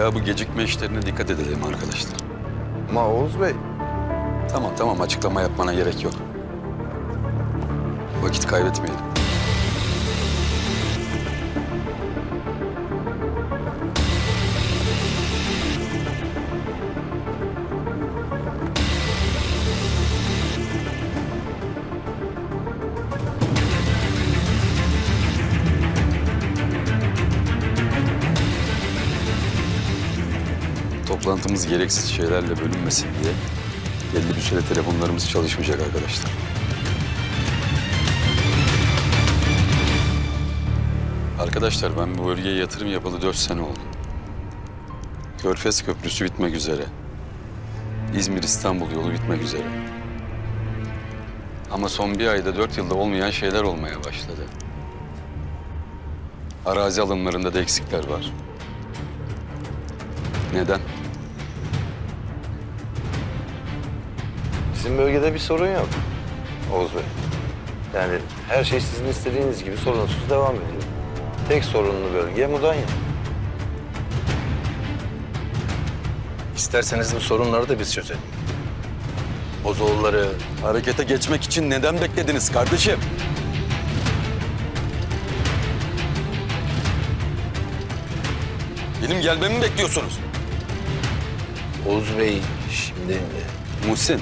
Daha bu gecikme işlerine dikkat edelim arkadaşlar. Ama Oğuz Bey, Tamam tamam açıklama yapmana gerek yok. Vakit kaybetmeyelim. Toplantımız gereksiz şeylerle bölünmesin diye belli bir süre telefonlarımız çalışmayacak arkadaşlar. Arkadaşlar ben bu bölgeye yatırım yapalı dört sene oldu. Körfez Köprüsü bitmek üzere. İzmir-İstanbul yolu bitmek üzere. Ama son bir ayda dört yılda olmayan şeyler olmaya başladı. Arazi alımlarında da eksikler var. Neden? Bizim bölgede bir sorun yok. Oğuz Bey. Yani her şey sizin istediğiniz gibi sorunsuz devam ediyor. Tek sorunlu bölge Mudanya. İsterseniz bu sorunları da biz çözelim. Bozoğulları harekete geçmek için neden beklediniz kardeşim? Benim gelmemi mi bekliyorsunuz? Oğuz Bey şimdi Muhsin.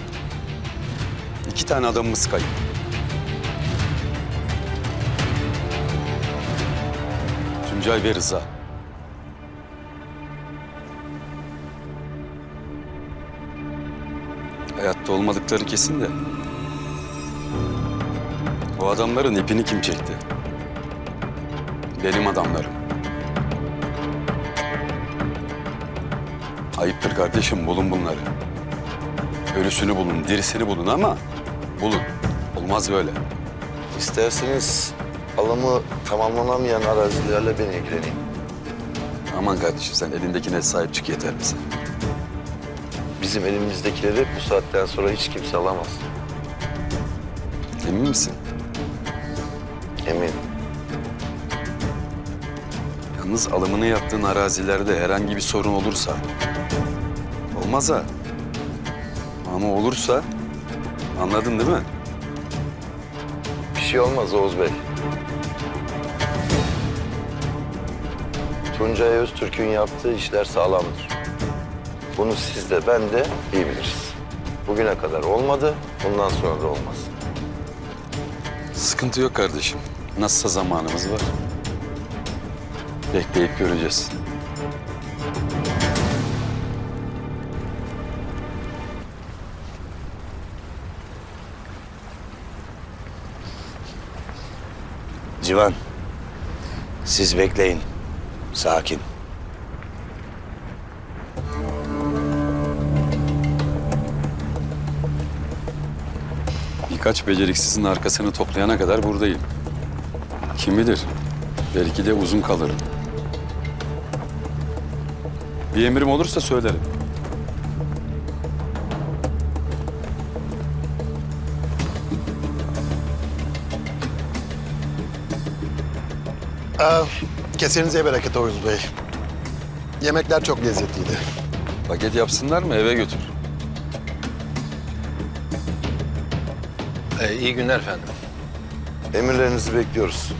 İki tane adamımız kayıp. Tuncay ve Rıza. Hayatta olmadıkları kesin de. Bu adamların ipini kim çekti? Benim adamlarım. Ayıptır kardeşim bulun bunları. Ölüsünü bulun, dirisini bulun ama bulun. Olmaz böyle. İsterseniz alımı tamamlanamayan arazilerle ben ilgileneyim. Aman kardeşim sen elindekine sahip çık yeter bize. Bizim elimizdekileri bu saatten sonra hiç kimse alamaz. Emin misin? Eminim. Yalnız alımını yaptığın arazilerde herhangi bir sorun olursa... Olmaz ha. Ama olursa... Anladın değil mi? Bir şey olmaz Oğuz Bey. Tuncay Öztürk'ün yaptığı işler sağlamdır. Bunu siz de ben de iyi biliriz. Bugüne kadar olmadı, bundan sonra da olmaz. Sıkıntı yok kardeşim. Nasılsa zamanımız var. Bekleyip göreceğiz. Civan, siz bekleyin. Sakin. Birkaç beceriksizin arkasını toplayana kadar buradayım. Kim bilir? Belki de uzun kalırım. Bir emrim olursa söylerim. Aa, kesenize bereket Oğuz Bey. Yemekler çok lezzetliydi. Paket yapsınlar mı eve götür. e, iyi günler efendim. Emirlerinizi bekliyoruz.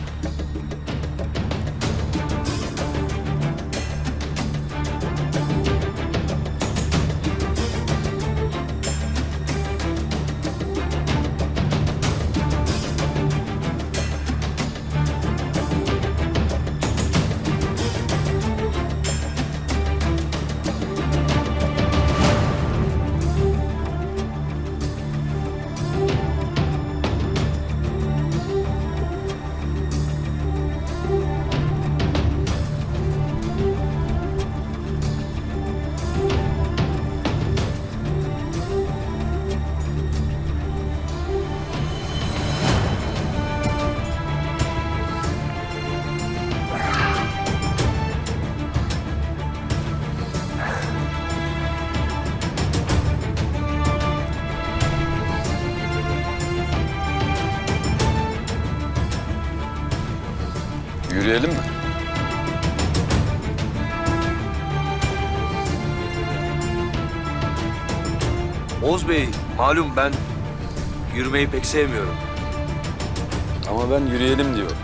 Yürüyelim mi? Oğuz Bey, malum ben yürümeyi pek sevmiyorum. Ama ben yürüyelim diyorum.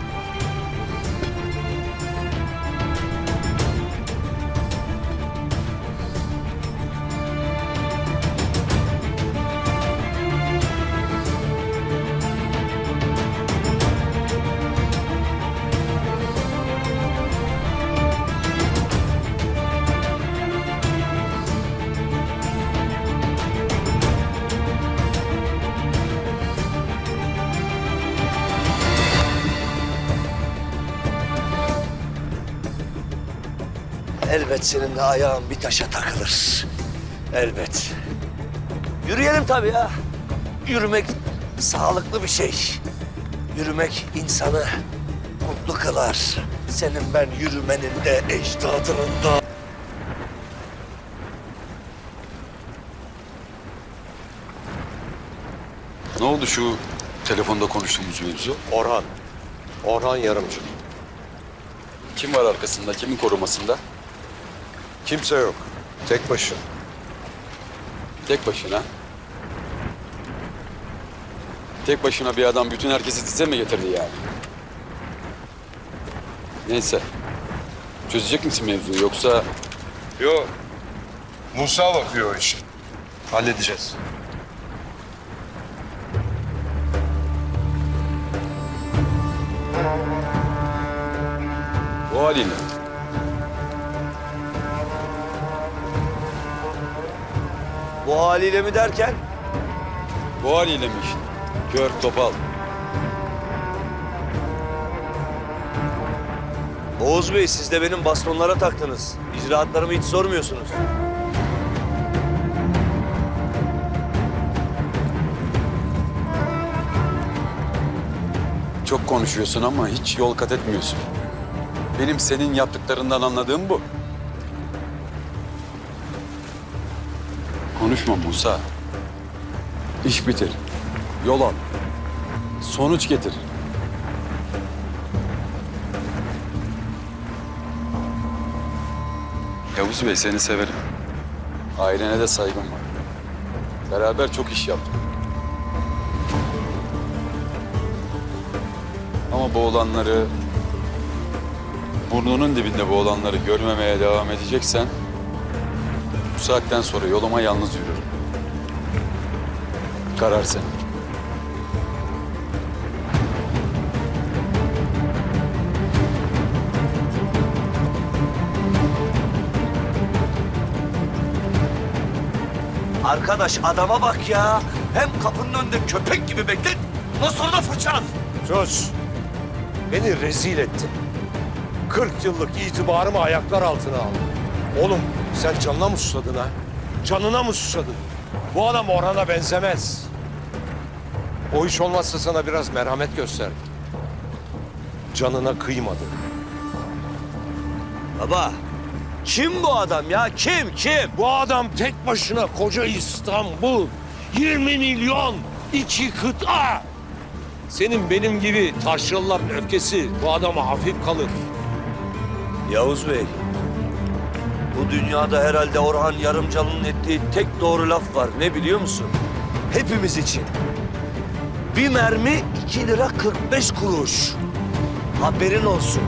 Elbet senin de ayağın bir taşa takılır. Elbet. Yürüyelim tabii ya. Yürümek sağlıklı bir şey. Yürümek insanı mutlu kılar. Senin ben yürümenin de ecdadının da. Ne oldu şu telefonda konuştuğumuz mevzu? Orhan. Orhan Yarımcı. Kim var arkasında, kimin korumasında? Kimse yok. Tek başına. Tek başına. Tek başına bir adam bütün herkesi dize mi getirdi yani? Neyse. Çözecek misin mevzuyu yoksa Yok. Musa bakıyor o işe. Halledeceğiz. bu haliyle? Bu haliyle mi derken? Bu haliyle mi işte? Kör topal. Oğuz Bey siz de benim bastonlara taktınız. İcraatlarımı hiç sormuyorsunuz. Çok konuşuyorsun ama hiç yol kat etmiyorsun. Benim senin yaptıklarından anladığım bu. Konuşma Musa. İş bitir. Yol al. Sonuç getir. Yavuz Bey seni severim. Ailene de saygım var. Beraber çok iş yaptık. Ama bu olanları, burnunun dibinde bu olanları görmemeye devam edeceksen... ...bu saatten sonra yoluma yalnız yürürüm. Karar senin. Arkadaş adama bak ya. Hem kapının önünde köpek gibi beklet. Ondan sonra da fırçalan. Sus. Beni rezil ettin. 40 yıllık itibarımı ayaklar altına aldın. Oğlum sen canına mı susadın ha? Canına mı susadın? Bu adam Orhan'a benzemez. O iş olmazsa sana biraz merhamet gösterdi. Canına kıymadı. Baba kim bu adam ya? Kim? Kim? Bu adam tek başına koca İstanbul, 20 milyon, iki kıta. Senin benim gibi taşralıların öfkesi bu adama hafif kalır. Yavuz Bey. Bu dünyada herhalde Orhan Yarımcalı'nın ettiği tek doğru laf var. Ne biliyor musun? Hepimiz için. Bir mermi iki lira 45 kuruş. Haberin olsun.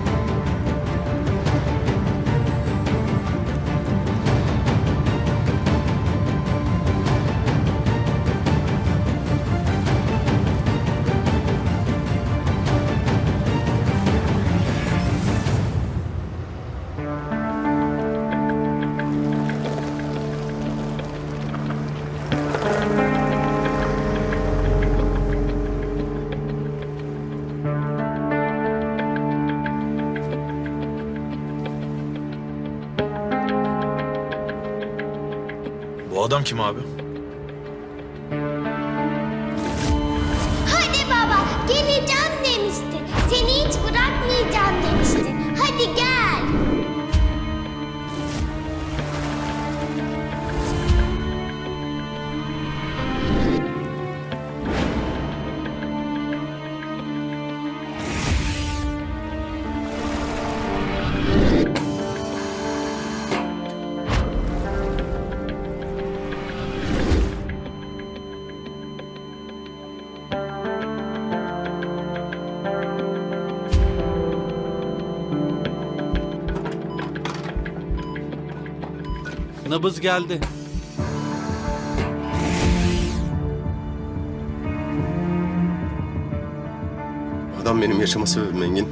Adam kim abi? Nabız geldi. Adam benim yaşama sebebim Engin.